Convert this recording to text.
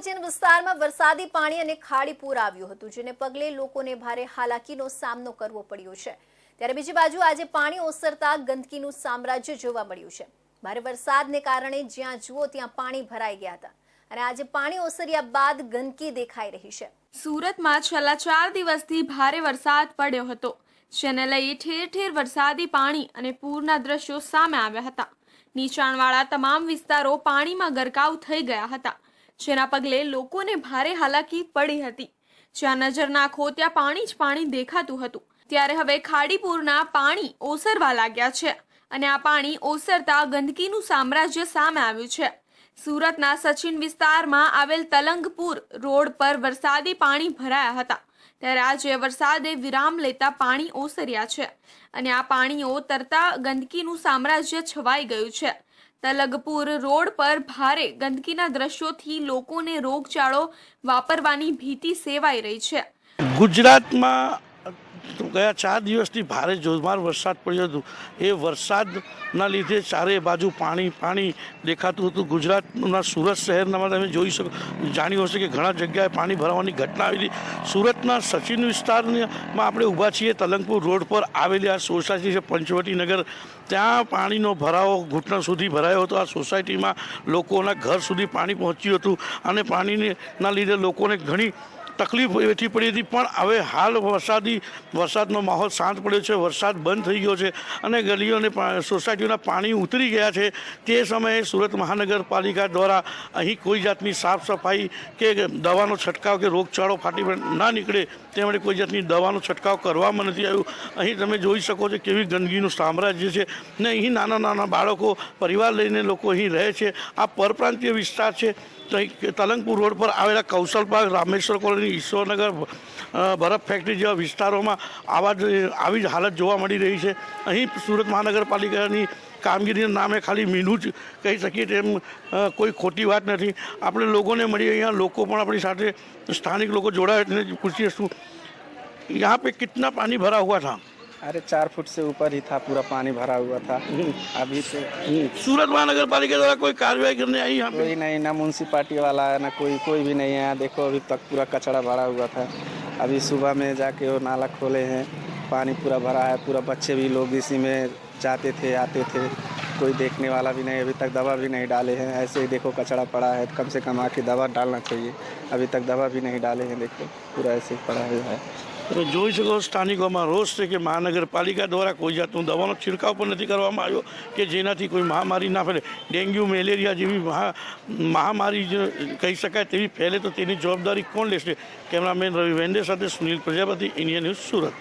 સચિન વિસ્તારમાં વરસાદી પાણી અને ખાડી પૂર આવ્યું હતું, જેને પગલે લોકોને ભારે હાલાકીનો સામનો કરવો પડ્યો છે. ત્યારે બીજી બાજુ આજે પાણી ઓસરતા ગંદકીનું સામ્રાજ્ય જોવા મળ્યું છે. ભારે વરસાદને કારણે જ્યાં જુઓ ત્યાં પાણી ભરાઈ ગયા હતા. અને આજે પાણી ઓસર્યા બાદ ગંદકી દેખાઈ રહી છે. સુરતમાં છેલ્લા ચાર દિવસથી ભારે વરસાદ પડ્યો હતો, જેને લઈ ઠેર ઠેર વરસાદી પાણી અને પૂરના દ્રશ્યો સામે આવ્યા હતા. નીચાણવાળા તમામ વિસ્તારો પાણીમાં ગરકાવ થઈ ગયા હતા. જેના પગલે લોકોને ભારે હાલાકી પડી હતી. જ્યાં નજર નાખો ત્યાં પાણી જ પાણી દેખાતું હતું. ત્યારે હવે ખાડીપુરના પાણી ઓસરવા લાગ્યા છે અને આ પાણી ઓસરતા ગંદકીનું સામ્રાજ્ય સામે આવ્યું છે. સુરતના સચિન વિસ્તારમાં આવેલ તલંગપુર રોડ પર વરસાદી પાણી ભરાયા હતા. ત્યારે આજે વરસાદે વિરામ લેતા પાણી ઓસર્યા છે અને આ પાણીઓ તરતા ગંદકીનું સામ્રાજ્ય છવાઈ ગયું છે. તલગપુર રોડ પર ભારે ગંદકીના દ્રશ્યોથી લોકોને રોગચાળો વાપરવાની ભીતિ સેવાઈ રહી છે. ગુજરાતમાં ગયા ચાર દિવસથી ભારે જોરદાર વરસાદ પડ્યો હતો. એ વરસાદના લીધે ચારે બાજુ પાણી પાણી દેખાતું હતું. ગુજરાતના સુરત શહેરમાં તમે જોઈ શકો, જાણ્યું હશે કે ઘણા જગ્યાએ પાણી ભરાવાની ઘટના આવી હતી સુરતના સચિન વિસ્તારમાં આપણે ઊભા છીએ, તલંગપુર રોડ પર આવેલી આ સોસાયટી છે પંચવટીનગર ત્યાં પાણીનો ભરાવો ઘૂંટણ સુધી ભરાયો હતો. આ સોસાયટીમાં લોકોના ઘર સુધી પાણી પહોંચ્યું હતું અને પાણીના લીધે લોકોને ઘણી તકલીફ વેઠી પડી હતી. પણ હવે હાલ વરસાદી, વરસાદનો માહોલ શાંત પડ્યો છે, વરસાદ બંધ થઈ ગયો છે અને ગલીઓ અને સોસાયટીઓના પાણી ઉતરી ગયા છે. તે સમયે સુરત મહાનગરપાલિકા દ્વારા અહીં કોઈ જાતની સાફ સફાઈ કે દવાનો છંટકાવ કે રોગચાળો ફાટી ના નીકળે તે માટે કોઈ જાતની દવાનો છંટકાવ કરવામાં નથી આવ્યું. અહીં તમે જોઈ શકો છો કેવી ગંદકીનું સામ્રાજ્ય છે ને અહીં નાના નાના બાળકો, પરિવાર લઈને લોકો અહીં રહે છે. આ પરપ્રાંતીય વિસ્તાર છે. તલંગપુર રોડ પર આવેલા કૌશલ પાર્ક રામેશ્વર કોલોની ઈશ્વરનગર બરફ ફેક્ટરી જેવા વિસ્તારોમાં આવા જ, આવી જ હાલત જોવા મળી રહી છે. અહીં સુરત મહાનગરપાલિકાની કામગીરીના નામે ખાલી મીનું જ કહી શકીએ તેમ કોઈ ખોટી વાત નથી. આપણે લોકોને મળીએ, અહીંયા લોકો પણ આપણી સાથે સ્થાનિક લોકો જોડાયા પૂછીએ શું. યહાં પે કિતના પાણી ભરા હુઆ થા? अरे चार फुट से ऊपर ही था पूरा पानी भरा हुआ था। अभी तो सूरत महानगर पालिका द्वारा कोई कार्रवाई करने आई यहाँ पे? कोई नहीं ना म्यूनसिपाली वाला है ना कोई कोई भी नहीं है देखो अभी तक पूरा कचरा भरा हुआ था। अभी सुबह में जाके वो नाला खोले हैं पानी पूरा भरा है। पूरा बच्चे भी लोग इसी में जाते थे आते थे। कोई देखने वाला भी नहीं अभी तक दवा भी नहीं डाले हैं। ऐसे ही देखो कचरा पड़ा है कम से कम आके दवा डालना चाहिए। अभी तक दवा भी नहीं डाले हैं देखो पूरा ऐसे ही पड़ा हुआ है। જોઈ શકો સ્થાનિકોમાં રોષ છે કે મહાનગરપાલિકા દ્વારા કોઈ જાતનું દવાનો છિડકાવ પણ નથી કરવામાં આવ્યો કે જેનાથી કોઈ મહામારી ના ફેલે. ડેન્ગ્યુ, મેલેરિયા જેવી મહા, મહામારી કહી શકાય તેવી ફેલે તો તેની જવાબદારી કોણ લેશે? કેમેરામેન રવિ વેન્ડે સાથે સુનિલ પ્રજાપતિ ઇન્ડિયા ન્યૂઝ સુરત.